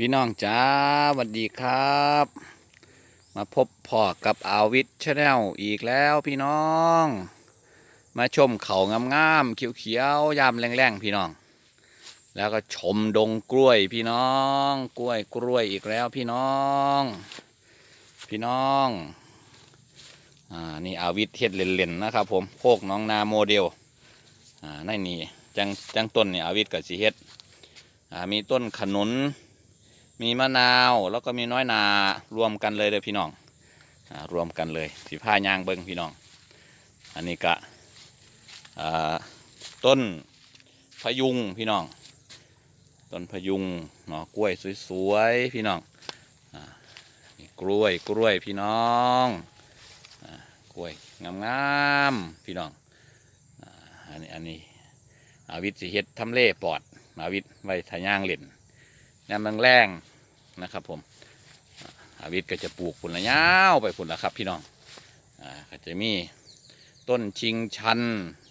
พี่น้องจ้าสวัสดีครับ มาพบพ่อกับอาวิทชาแนลอีกแล้วพี่น้อง มาชมเขางามๆเขียวๆยามแรงๆพี่น้อง แล้วก็ชมดงกล้วยพี่น้อง กล้วยกล้วยอีกแล้วพี่น้อง พี่น้องอ่านี่อาวิทเฮ็ดเล่นๆนะครับผมโคกน้องนาโมเดลอ่าในนี่จังจังต้นนี่อาวิทกับสีเฮ็ดอ่ามีต้นขนุน มีมะนาวแล้วก็มีน้อยนารวมกันเลยเลยพี่น้องอรวมกันเลยสีผ้ายางเบิงพี่น้อง อันนี้กะต้นพยุงพี่น้อง ต้นพยุงหน่อกล้วยสวยๆพี่น้องมีกล้วยกล้วยพี่น้องอกล้วยงามๆพี่น้องอ,อันนี้อันนี้อาวิทย์สิเฮ็ดทำเล่ปอดอาวิทย์ไว้ทะย่างเล่น ยามแรงๆนะครับ ผมอาวิทย์ก็จะปลูกผลละยาวไปผลละครับ พี่น้องอ่าก็จะมีต้นชิงชัน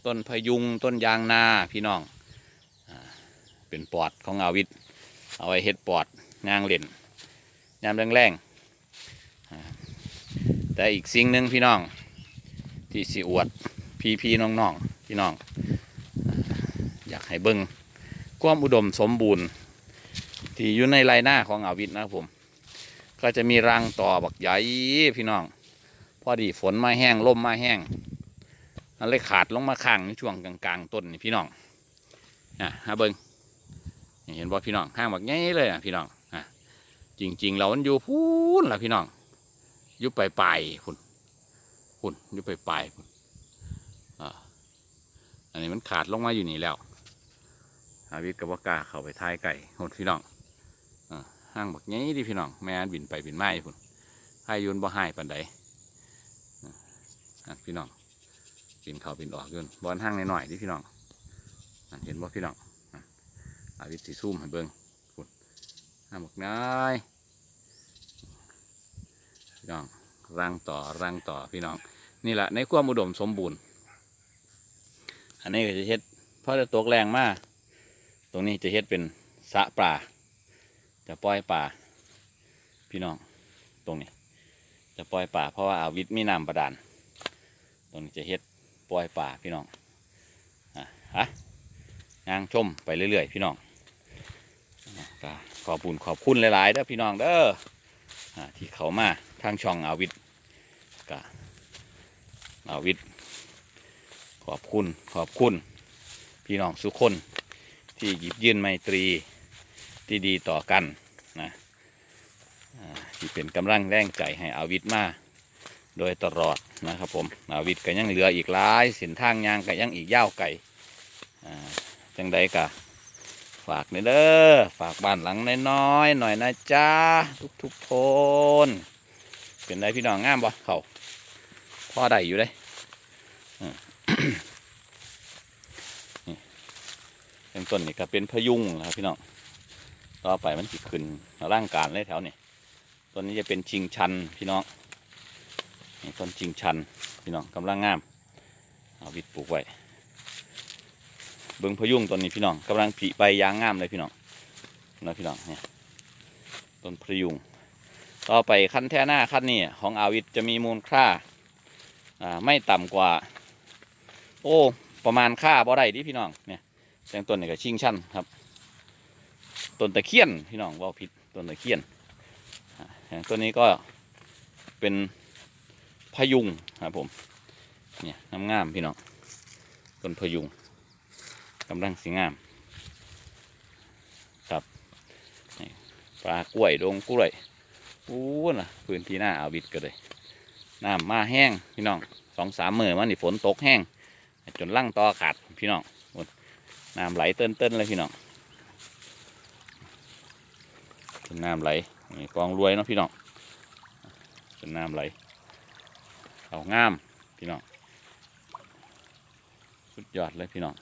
ต้นพยุงต้นยางนาพี่น้องอ่าเป็นปอดของอาวิทย์เอาไว้เฮ็ดปอดงางเล่นยามแรงๆอ่าแต่อีกสิ่งหนึ่งพี่น้อง ที่สิอวดพี่พี่ๆน้องพี่น้องอ่าอยากให้เบิ้งความอุดมสมบูรณ์ ที่อยู่ในไรหน้าของอาวิทย์นะครับผม ก็จะมีรังต่อบักใหญ่พี่น้อง พอดีฝนมาแห้งลมมาแห้งมันเลยขาดลงมาข้างในช่วงกลางๆต้นนี่พี่น้องอะฮะเบิงนี่เห็นว่พี่น้องห้างบักใหญ่เลยอะพี่น้องอะจริงๆเรามันอยู่พูนล่ะพี่น้องอยู่ปลายปลายๆพุ่นพุ่นอยู่ปลายปอ่าอันนี้มันขาดลงมาอยู่นี่แล้วอาวิทย์กับว่ากาเข้าไปท้ายไก่หดพี่น้อง ห้างบักงี้ดิพี่น้องแม่นบินไปบินมาอยู่พุ่นให้ยุนบ่ให้ปันใดพี่น้องบินเขาบินออกอยุนบอลห้างหน่อยๆดิพี่น้องเห็นบ่พี่น้องอาวิทย์สีซุ่มให้เบิ้งพุ่นห้างบักน้อยพี่น้องรังต่อรังต่อพี่น้องนี่แหละในความอุดมสมบูรณ์ อันนี้ก็จะเฮ็ดเพราะจะตกแรงมากตรงนี้จะเฮ็ดเป็นสะปลา จะปล่อยปลาพี่น้องตรงนี้ จะปล่อยปลาเพราะว่าอาวิทย์มีน้ำประดาน ตรงนี้จะเฮ็ดปล่อยปลาพี่น้องอะฮะยางชมไปเรื่อยๆพี่น้องก็ขอบคุณขอบคุณหลายๆเด้อพี่น้องเด้ออที่เขามาทางช่องอาวิทย์ก็อาวิทย์ขอบคุณขอบคุณ พี่น้องสุกคนที่หยิบยื่นไมตรี ที่ดีต่อกันนะที่เป็นกำลังแรงใจให้อาวิทมาโดยตลอดนะครับผมอาวิทก็ยังเหลืออีกหลายเส้นทางยางก็ยังอีกยาวไกลอ่าจังใดกะฝากในอยเด้อฝากบ้านหลังน้อยๆหน่อยนะจ๊ะทุกๆคนเป็นไรพี่น้องงามบ่เขาพ่อได้อยู่เลยเริ่มต้นนี่ก็เป็นพยุงนะครับพี่น้อง ต่อไปมันสิขึ้นร่างการเลยแถวนี้ต้นนี้จะเป็นชิงชันพี่น้องนี่ต้นชิงชันพี่น้องกำลังงามเอาวิดปลูกไว้เบิ้งพยุงต้นนี้พี่น้องกำลังผลิใบยางงามเลยพี่น้องนะพี่น้องเนี่ยต้นพยุงต่อไปขั้นแท่หน้าขั้นนี้ของอาวิทจะมีมูลค่าอ่าไม่ต่ำกว่า โอ้ประมาณค่าบ่ได้ดิพี่น้องเนี่ยแตงต้นนี่ก็ชิงชันครับ ต้นตะเคียนพี่น้องว่าผิดต้นตะเคียนต้นนี้ก็เป็นพะยุงครับผมเนี่ยงามๆพี่น้องต้นพะยุงกำลังสีงามครับปลากล้วยดงกล้วยอู้น่ะพื้นที่หน้าอาวิดก็เลยน้ำมาแห้งพี่น้องสองสามมือวันนี้ฝนตกแห้งจนลั่งตอขาดพี่น้องน้ำไหลเต้นเต้นๆเลยพี่น้อง เป็นน้ำไหลกองรวยเนาะพี่น้องเป็นน้ำไหลเอางามพี่น้องสุดยอดเลยพี่น้อง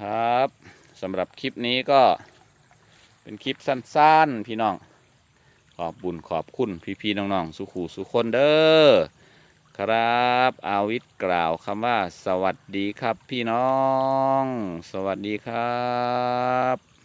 ครับสำหรับคลิปนี้ก็เป็นคลิปสั้นๆพี่น้อง ขอบบุญขอบคุณพี่ๆน้องๆสุขูสุคนเด้อครับอาวิทย์กล่าวคำว่า สวัสดีครับพี่น้อง สวัสดีครับ